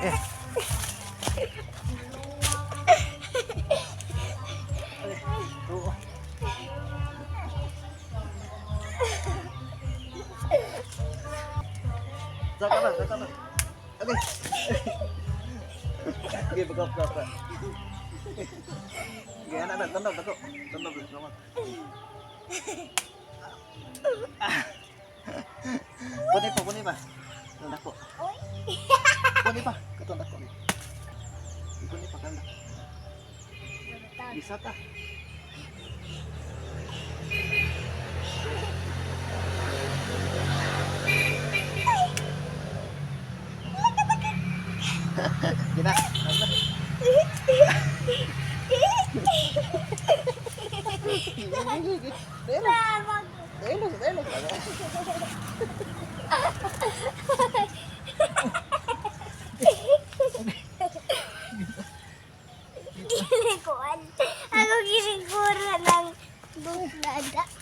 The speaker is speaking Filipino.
Eh. Saka na, saka na. Okay. Okay, baga baga baga. Okay, anak anak dako. Tandem dulu sama. Puni pa, puni pa. Tanda ko. Puni pa, katanda ko. Puni pa kanda. Bisa ta? Gina, kanda. Delo, delo, Kinikuan. Ako kinikura ng buklada.